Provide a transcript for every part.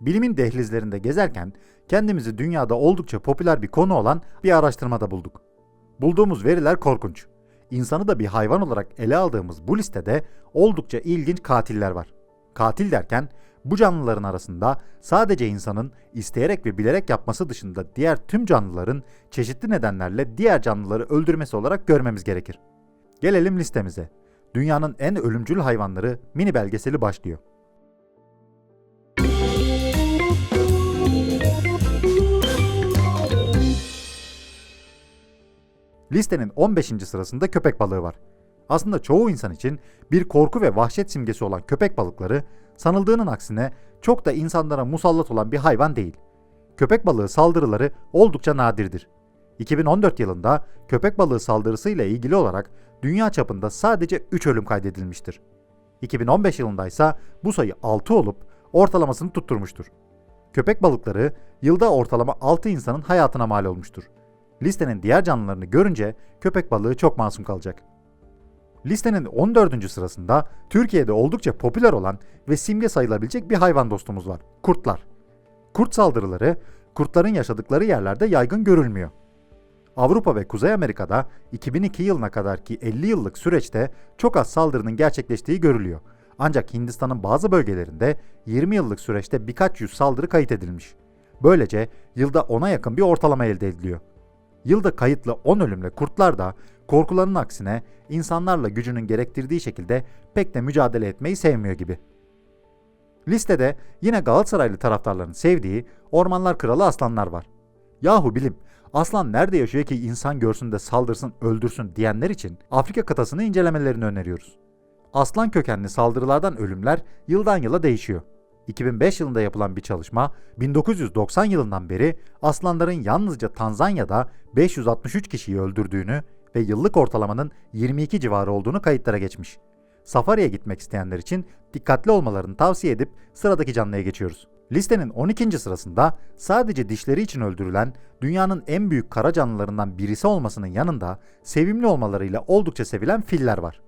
Bilimin dehlizlerinde gezerken kendimizi dünyada oldukça popüler bir konu olan bir araştırmada bulduk. Bulduğumuz veriler korkunç. İnsanı da bir hayvan olarak ele aldığımız bu listede oldukça ilginç katiller var. Katil derken bu canlıların arasında sadece insanın isteyerek ve bilerek yapması dışında diğer tüm canlıların çeşitli nedenlerle diğer canlıları öldürmesi olarak görmemiz gerekir. Gelelim listemize. Dünyanın en ölümcül hayvanları mini belgeseli başlıyor. Listenin 15. sırasında köpek balığı var. Aslında çoğu insan için bir korku ve vahşet simgesi olan köpek balıkları sanıldığının aksine çok da insanlara musallat olan bir hayvan değil. Köpek balığı saldırıları oldukça nadirdir. 2014 yılında köpek balığı saldırısıyla ilgili olarak dünya çapında sadece 3 ölüm kaydedilmiştir. 2015 yılında ise bu sayı 6 olup ortalamasını tutturmuştur. Köpek balıkları yılda ortalama 6 insanın hayatına mal olmuştur. Listenin diğer canlılarını görünce köpek balığı çok masum kalacak. Listenin 14. sırasında Türkiye'de oldukça popüler olan ve simge sayılabilecek bir hayvan dostumuz var. Kurtlar. Kurt saldırıları kurtların yaşadıkları yerlerde yaygın görülmüyor. Avrupa ve Kuzey Amerika'da 2002 yılına kadarki 50 yıllık süreçte çok az saldırının gerçekleştiği görülüyor. Ancak Hindistan'ın bazı bölgelerinde 20 yıllık süreçte birkaç yüz saldırı kayıt edilmiş. Böylece yılda 10'a yakın bir ortalama elde ediliyor. Yılda kayıtlı 10 ölümle kurtlar da korkularının aksine insanlarla gücünün gerektirdiği şekilde pek de mücadele etmeyi sevmiyor gibi. Listede yine Galatasaraylı taraftarların sevdiği Ormanlar Kralı aslanlar var. Yahu bilim, aslan nerede yaşıyor ki insan görsün de saldırsın, öldürsün diyenler için Afrika kıtasını incelemelerini öneriyoruz. Aslan kökenli saldırılardan ölümler yıldan yıla değişiyor. 2005 yılında yapılan bir çalışma 1990 yılından beri aslanların yalnızca Tanzanya'da 563 kişiyi öldürdüğünü ve yıllık ortalamanın 22 civarı olduğunu kayıtlara geçmiş. Safari'ye gitmek isteyenler için dikkatli olmalarını tavsiye edip sıradaki canlıya geçiyoruz. Listenin 12. sırasında sadece dişleri için öldürülen dünyanın en büyük kara canlılarından birisi olmasının yanında sevimli olmalarıyla oldukça sevilen filler var.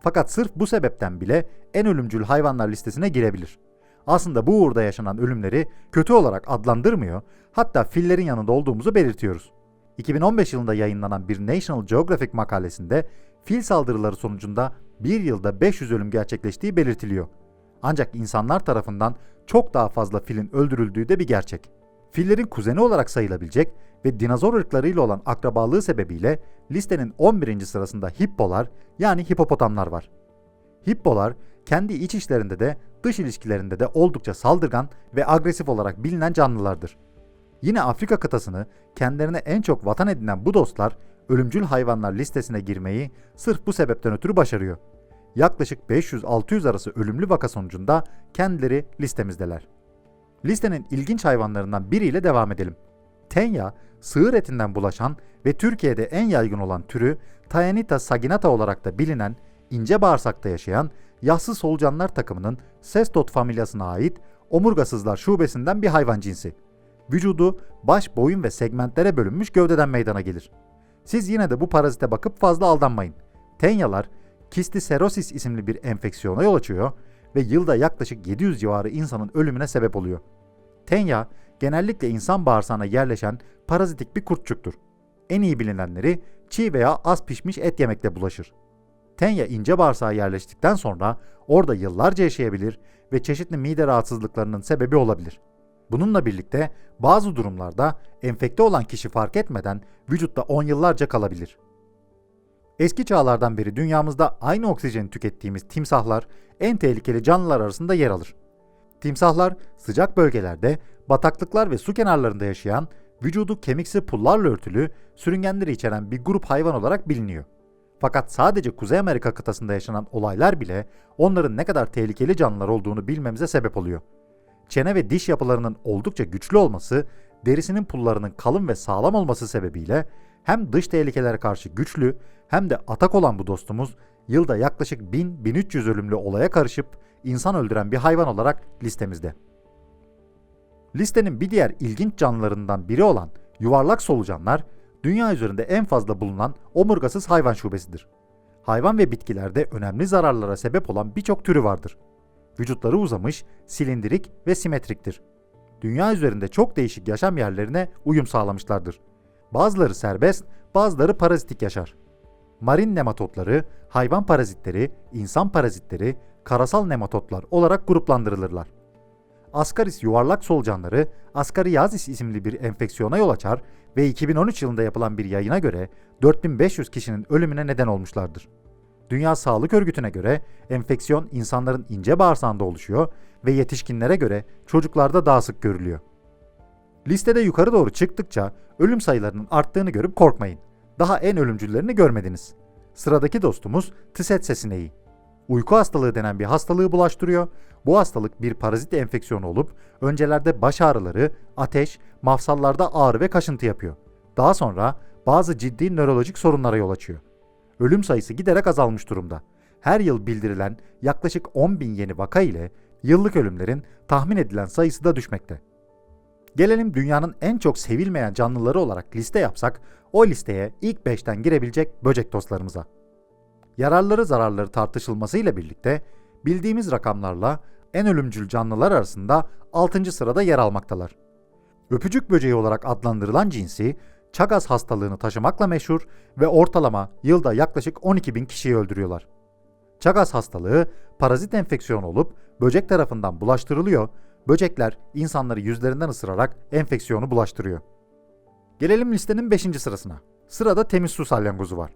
Fakat sırf bu sebepten bile en ölümcül hayvanlar listesine girebilir aslında bu uğurda yaşanan ölümleri kötü olarak adlandırmıyor, hatta fillerin yanında olduğumuzu belirtiyoruz. 2015 yılında yayınlanan bir National Geographic makalesinde fil saldırıları sonucunda bir yılda 500 ölüm gerçekleştiği belirtiliyor. Ancak insanlar tarafından çok daha fazla filin öldürüldüğü de bir gerçek. Fillerin kuzeni olarak sayılabilecek ve dinozor ırklarıyla olan akrabalığı sebebiyle listenin 11. sırasında hippolar yani hipopotamlar var. Hippolar kendi iç işlerinde de dış ilişkilerinde de oldukça saldırgan ve agresif olarak bilinen canlılardır. Yine Afrika kıtasını kendilerine en çok vatan edinen bu dostlar ölümcül hayvanlar listesine girmeyi sırf bu sebepten ötürü başarıyor. Yaklaşık 500-600 arası ölümlü vaka sonucunda kendileri listemizdeler. Listenin ilginç hayvanlarından biriyle devam edelim. Tenya, sığır etinden bulaşan ve Türkiye'de en yaygın olan türü Taenita saginata olarak da bilinen ince bağırsakta yaşayan yassı solucanlar takımının Cestot familyasına ait omurgasızlar şubesinden bir hayvan cinsi. Vücudu baş, boyun ve segmentlere bölünmüş gövdeden meydana gelir. Siz yine de bu parazite bakıp fazla aldanmayın. Tenyalar kistiserosis isimli bir enfeksiyona yol açıyor ve yılda yaklaşık 700 civarı insanın ölümüne sebep oluyor. Tenya genellikle insan bağırsağına yerleşen parazitik bir kurtçuktur. En iyi bilinenleri çiğ veya az pişmiş et yemekle bulaşır. Tenya ince bağırsağa yerleştikten sonra orada yıllarca yaşayabilir ve çeşitli mide rahatsızlıklarının sebebi olabilir. Bununla birlikte bazı durumlarda enfekte olan kişi fark etmeden vücutta 10 yıllarca kalabilir. Eski çağlardan beri dünyamızda aynı oksijeni tükettiğimiz timsahlar en tehlikeli canlılar arasında yer alır. Timsahlar sıcak bölgelerde, bataklıklar ve su kenarlarında yaşayan, vücudu kemiksi pullarla örtülü, sürüngenleri içeren bir grup hayvan olarak biliniyor. Fakat sadece Kuzey Amerika kıtasında yaşanan olaylar bile onların ne kadar tehlikeli canlılar olduğunu bilmemize sebep oluyor. Çene ve diş yapılarının oldukça güçlü olması, derisinin pullarının kalın ve sağlam olması sebebiyle hem dış tehlikelere karşı güçlü hem de atak olan bu dostumuz yılda yaklaşık 1000-1300 ölümlü olaya karışıp insan öldüren bir hayvan olarak listemizde. Listenin bir diğer ilginç canlılarından biri olan yuvarlak solucanlar dünya üzerinde en fazla bulunan omurgasız hayvan şubesidir. Hayvan ve bitkilerde önemli zararlara sebep olan birçok türü vardır. Vücutları uzamış, silindirik ve simetriktir. dünya üzerinde çok değişik yaşam yerlerine uyum sağlamışlardır. Bazıları serbest, bazıları parazitik yaşar. Marin nematotları, hayvan parazitleri, insan parazitleri, karasal nematotlar olarak gruplandırılırlar. Ascaris yuvarlak solucanları Ascariasis isimli bir enfeksiyona yol açar ve 2013 yılında yapılan bir yayına göre 4500 kişinin ölümüne neden olmuşlardır. Dünya Sağlık Örgütü'ne göre enfeksiyon insanların ince bağırsağında oluşuyor ve yetişkinlere göre çocuklarda daha sık görülüyor. Listede yukarı doğru çıktıkça ölüm sayılarının arttığını görüp korkmayın. Daha en ölümcüllerini görmediniz. Sıradaki dostumuz Tsetse sineği. Uyku hastalığı denen bir hastalığı bulaştırıyor. Bu hastalık bir parazit enfeksiyonu olup öncelerde baş ağrıları, ateş, mafsallarda ağrı ve kaşıntı yapıyor. Daha sonra bazı ciddi nörolojik sorunlara yol açıyor. Ölüm sayısı giderek azalmış durumda. Her yıl bildirilen yaklaşık 10 bin yeni vaka ile yıllık ölümlerin tahmin edilen sayısı da düşmekte. Gelelim dünyanın en çok sevilmeyen canlıları olarak liste yapsak, o listeye ilk 5'ten girebilecek böcek dostlarımıza. Yararları zararları tartışılmasıyla birlikte bildiğimiz rakamlarla en ölümcül canlılar arasında 6. sırada yer almaktalar. Öpücük böceği olarak adlandırılan cinsi, Chagas hastalığını taşımakla meşhur ve ortalama yılda yaklaşık 12 bin kişiyi öldürüyorlar. Chagas hastalığı parazit enfeksiyon olup böcek tarafından bulaştırılıyor, böcekler insanları yüzlerinden ısırarak enfeksiyonu bulaştırıyor. Gelelim listenin 5. sırasına. Sırada temiz su salyangozu var.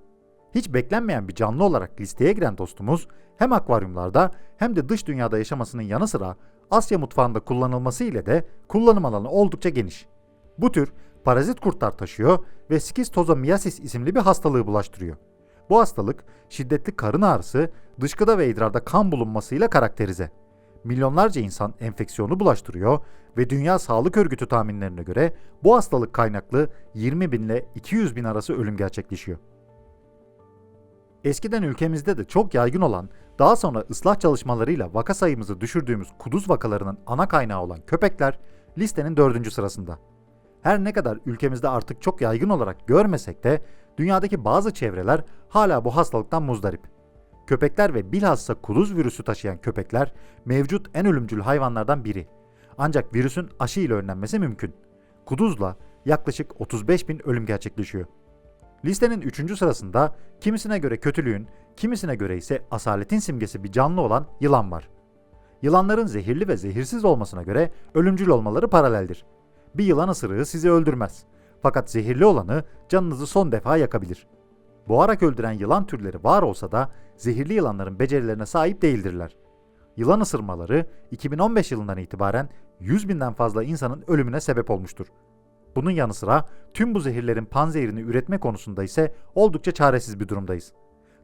Hiç beklenmeyen bir canlı olarak listeye giren dostumuz hem akvaryumlarda hem de dış dünyada yaşamasının yanı sıra Asya mutfağında kullanılması ile de kullanım alanı oldukça geniş. Bu tür parazit kurtlar taşıyor ve Schistosomiasis isimli bir hastalığı bulaştırıyor. Bu hastalık şiddetli karın ağrısı, dışkıda ve idrarda kan bulunmasıyla karakterize. Milyonlarca insan enfeksiyonu bulaştırıyor ve Dünya Sağlık Örgütü tahminlerine göre bu hastalık kaynaklı 20 bin ile 200 bin arası ölüm gerçekleşiyor. Eskiden ülkemizde de çok yaygın olan, daha sonra ıslah çalışmalarıyla vaka sayımızı düşürdüğümüz kuduz vakalarının ana kaynağı olan köpekler listenin dördüncü sırasında. Her ne kadar ülkemizde artık çok yaygın olarak görmesek de dünyadaki bazı çevreler hala bu hastalıktan muzdarip. Köpekler ve bilhassa kuduz virüsü taşıyan köpekler mevcut en ölümcül hayvanlardan biri. Ancak virüsün aşı ile önlenmesi mümkün. Kuduzla yaklaşık 35 bin ölüm gerçekleşiyor. Listenin 3. sırasında kimisine göre kötülüğün, kimisine göre ise asaletin simgesi bir canlı olan yılan var. Yılanların zehirli ve zehirsiz olmasına göre ölümcül olmaları paraleldir. Bir yılan ısırığı sizi öldürmez. Fakat zehirli olanı canınızı son defa yakabilir. Boğarak öldüren yılan türleri var olsa da zehirli yılanların becerilerine sahip değildirler. Yılan ısırmaları 2015 yılından itibaren 100 binden fazla insanın ölümüne sebep olmuştur. Bunun yanı sıra tüm bu zehirlerin panzehirini üretme konusunda ise oldukça çaresiz bir durumdayız.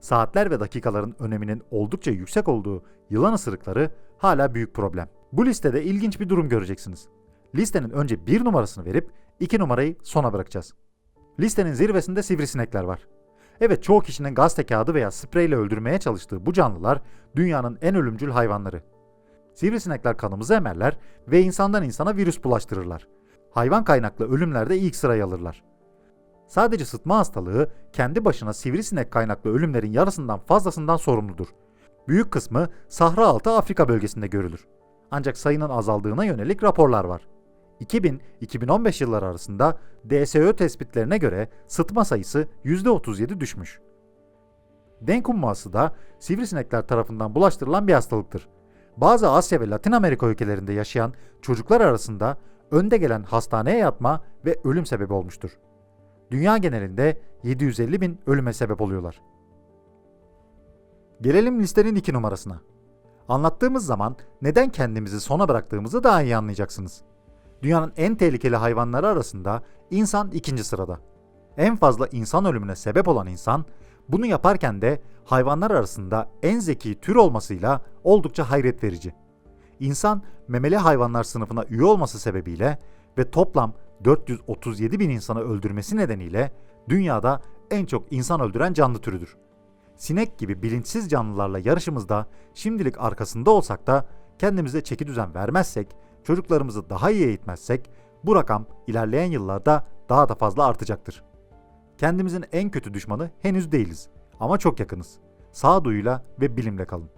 Saatler ve dakikaların öneminin oldukça yüksek olduğu yılan ısırıkları hala büyük problem. Bu listede ilginç bir durum göreceksiniz. Listenin önce bir numarasını verip iki numarayı sona bırakacağız. Listenin zirvesinde sivrisinekler var. Evet çoğu kişinin gazete kağıdı veya spreyle öldürmeye çalıştığı bu canlılar dünyanın en ölümcül hayvanları. Sivrisinekler kanımızı emerler ve insandan insana virüs bulaştırırlar. Hayvan kaynaklı ölümlerde ilk sırayı alırlar. Sadece sıtma hastalığı kendi başına sivrisinek kaynaklı ölümlerin yarısından fazlasından sorumludur. Büyük kısmı Sahra altı Afrika bölgesinde görülür. Ancak sayının azaldığına yönelik raporlar var. 2000-2015 yılları arasında DSÖ tespitlerine göre sıtma sayısı %37 düşmüş. Denk humması da sivrisinekler tarafından bulaştırılan bir hastalıktır. Bazı Asya ve Latin Amerika ülkelerinde yaşayan çocuklar arasında önde gelen hastaneye yatma ve ölüm sebebi olmuştur. Dünya genelinde 750 bin ölüme sebep oluyorlar. Gelelim listenin iki numarasına. Anlattığımız zaman neden kendimizi sona bıraktığımızı daha iyi anlayacaksınız. Dünyanın en tehlikeli hayvanları arasında insan ikinci sırada. En fazla insan ölümüne sebep olan insan, bunu yaparken de hayvanlar arasında en zeki tür olmasıyla oldukça hayret verici. İnsan memeli hayvanlar sınıfına üye olması sebebiyle ve toplam 437 bin insanı öldürmesi nedeniyle dünyada en çok insan öldüren canlı türüdür. Sinek gibi bilinçsiz canlılarla yarışımızda şimdilik arkasında olsak da kendimize çeki düzen vermezsek, çocuklarımızı daha iyi eğitmezsek bu rakam ilerleyen yıllarda daha da fazla artacaktır. Kendimizin en kötü düşmanı henüz değiliz ama çok yakınız. Sağduyuyla ve bilimle kalın.